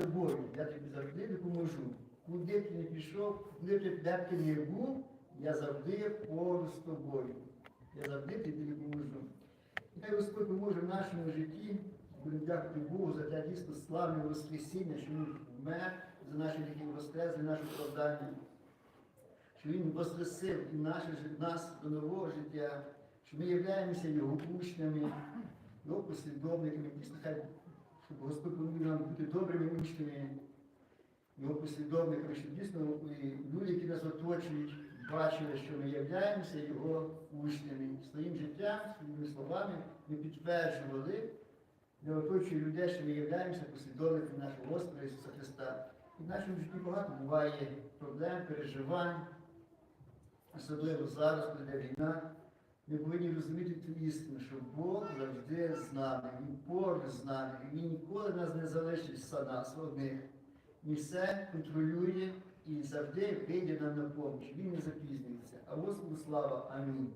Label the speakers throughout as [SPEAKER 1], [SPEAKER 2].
[SPEAKER 1] тобою, я тобі завжди допоможу. Куди ти не пішов, куди б ти, не був, я завжди поруч з тобою. Я завжди тобі допоможу. І хай Господь поможе в нашому житті. Будемо дякувати Богу за те дійсно славне Воскресіння, що Він вмер за наші гріхи, воскрес за наше оправдання, що Він воскресив і наше, нас до нового життя, що ми являємося Його учнями, Його послідовниками. Дійсно, хай, щоб Господь поміг нам бути добрими учнями, Його послідовниками, щоб дійсно люди, які нас оточують, бачили, що ми являємося Його учнями. Своїм життям, своїми словами ми підтверджували для оточує людей, що ми являємося послідовниками нашого Господа Ісуса Христа. І в нашому житті багато буває проблем, переживань, особливо зараз, коли війна. Ми повинні розуміти ту істину, що Бог завжди з нами, Він поруч з нами, Він ніколи нас не залишить за нас одних. Він все контролює і завжди вийде нам на допомогу. Він не запізнюється. А Господу слава. Амінь.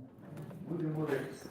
[SPEAKER 1] Будемо молитися.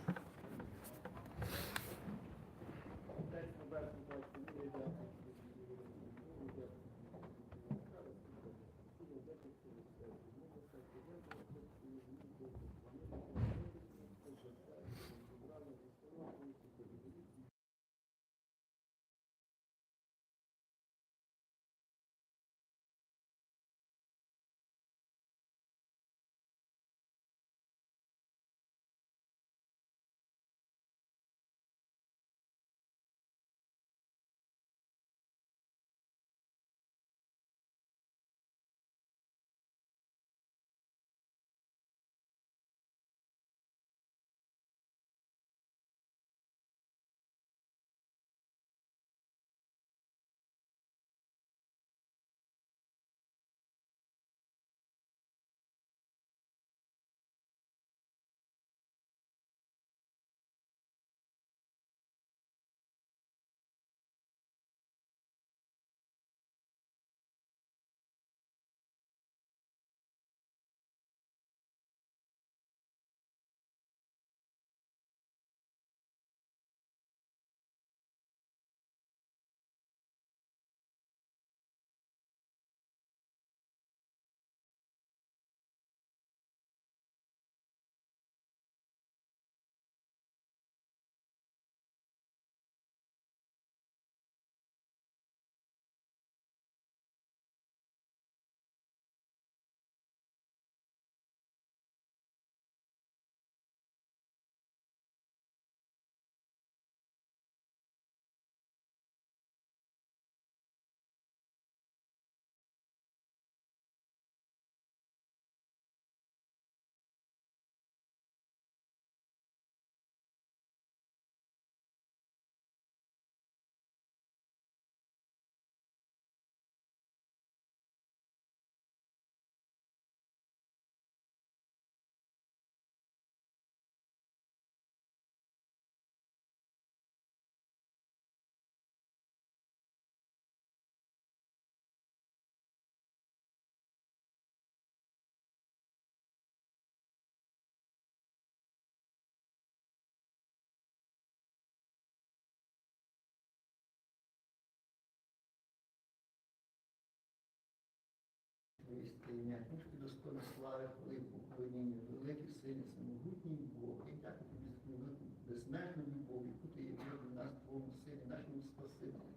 [SPEAKER 1] Твоїсте ім'я, книжки достойно слави, хвали, поклоніння, великий сильний, самогутній Бог. І дякую тобі за твою велику безмежну любов, яку ти є в нас, Твоєму сині, нашому Спасителю.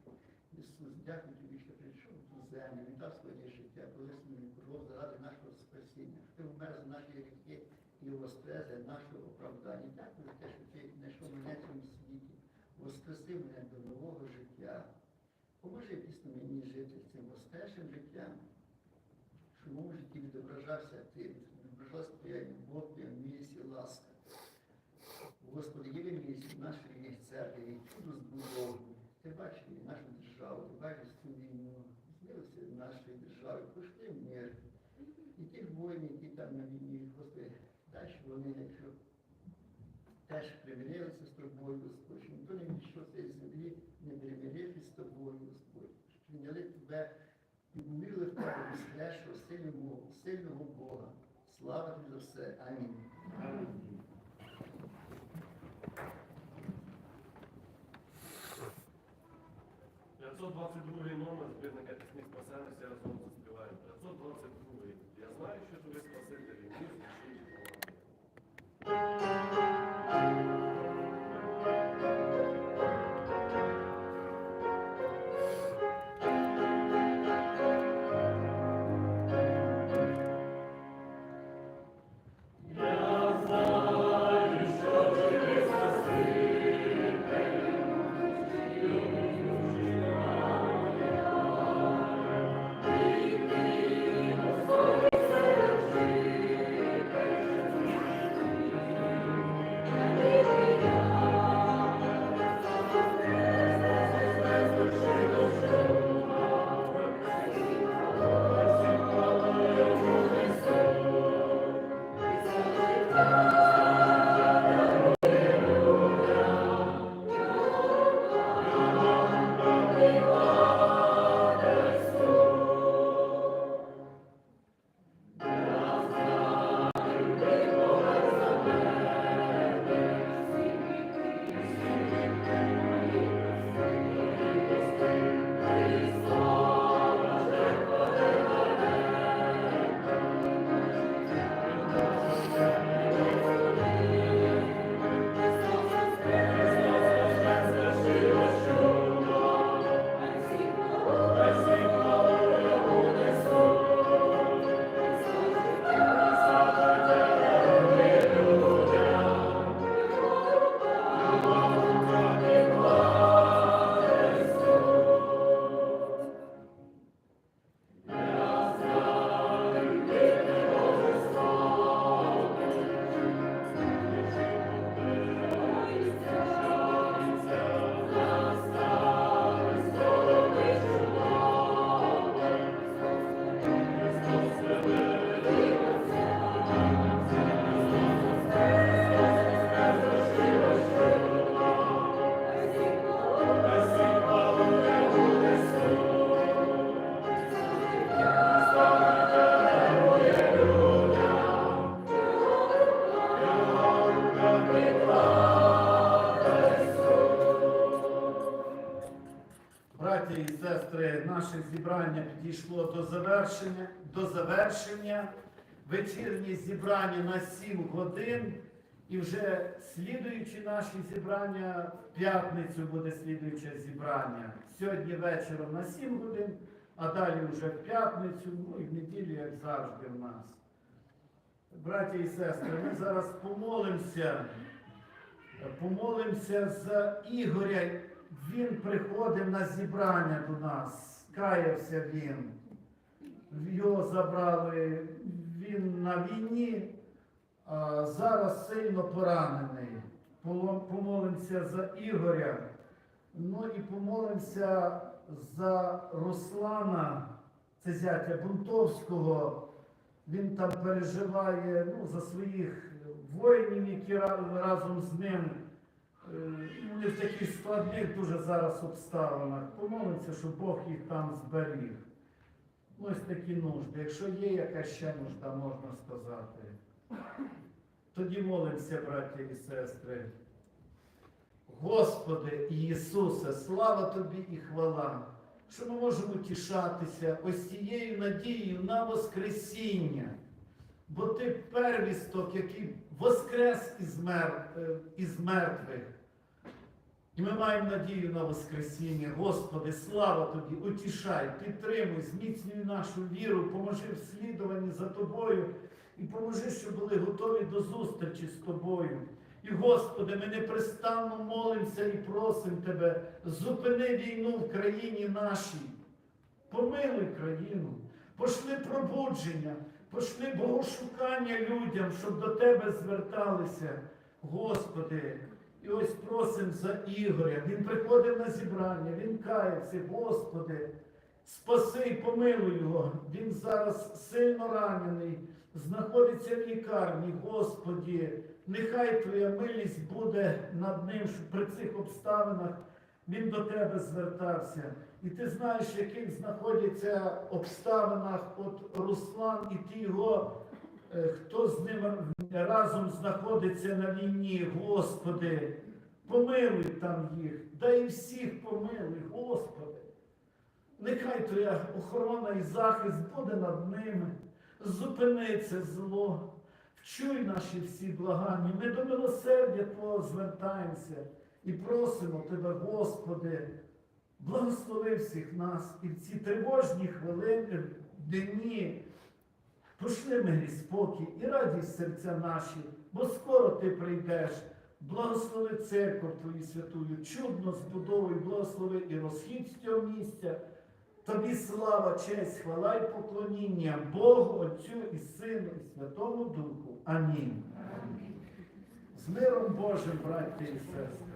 [SPEAKER 1] Ісус, дякую тобі, що прийшов цю землю, віддав своє життя, полисну кров заради нашого спасіння, що ти вмер за наші гріхи і воскрес для нашого оправдання. Дякую за те, що ти знайшов мене в цьому світі, воскресив мене до нового життя. Поможи дійсно мені жити цим воскресним життям, що в житті відображався ти, відображалася твоя любов, твоя і ласка. Господи, є милість в нашій церкві, і чудо збудову. Ти бачиш нашу державу, ти бачиш цю війну, змилися в нашій державі, пошли мир. І тих воїнів, які там на війні, Господи, дай, щоб вони, якщо теж примирилися з тобою, Господь, щоб ніхто не з цієї землі, не примирився з тобою, Господь, щоб прийняли тебе і повірили в тебе безхрещого, сильного, сильного Бога. Слава тобі за все. Амінь.
[SPEAKER 2] Амінь. другий номер збірника наше зібрання підійшло до завершення, до завершення. Вечірнє зібрання на 7 годин. І вже слідуючі наші зібрання в п'ятницю буде слідуюче зібрання. Сьогодні вечором на 7 годин, а далі вже в п'ятницю, ну і в неділю, як завжди, в нас. Браті і сестри, ми зараз помолимося. Помолимося за Ігоря. Він приходив на зібрання до нас, каявся він. Його забрали, він на війні, а зараз сильно поранений. Помолимося за Ігоря. Ну і помолимося за Руслана, це зятя Бунтовського. Він там переживає ну, за своїх воїнів, які разом з ним не в таких складних дуже зараз обставинах. Помолимося, щоб Бог їх там зберіг. Ну, ось такі нужди. Якщо є якась ще нужда, можна сказати. Тоді молимося, браття і сестри. Господи Ісусе, слава Тобі і хвала, що ми можемо тішатися ось цією надією на Воскресіння. Бо ти первісток, який воскрес із, мер... е, із мертвих. І ми маємо надію на Воскресіння. Господи, слава Тобі, утішай, підтримуй, зміцнюй нашу віру, поможи в слідуванні за Тобою і поможи, щоб були готові до зустрічі з Тобою. І, Господи, ми непрестанно молимося і просимо Тебе, зупини війну в країні нашій. Помилуй країну, пошли пробудження, пошли богошукання людям, щоб до Тебе зверталися. Господи, і ось просимо за Ігоря. Він приходив на зібрання, він кається, Господи, спаси і помилуй його. Він зараз сильно ранений, знаходиться в лікарні, Господі. Нехай Твоя милість буде над ним, щоб при цих обставинах він до Тебе звертався. І ти знаєш, в яких знаходяться обставинах от Руслан і ті його, е, хто з ним разом знаходиться на війні, Господи, помилуй там їх, дай всіх помилуй, Господи. Нехай Твоя охорона і захист буде над ними. Зупини це зло. Вчуй наші всі благання. Ми до милосердя Твого звертаємося і просимо Тебе, Господи, благослови всіх нас і в ці тривожні хвилини, дні. Пошли мирі спокій і радість серця наші, бо скоро ти прийдеш. Благослови церкву Твою святую, чудно збудовуй, благослови і розхід з цього місця. Тобі слава, честь, хвала і поклоніння Богу, Отцю і Сину, і Святому Духу. Амінь. З миром Божим, браття і сестри.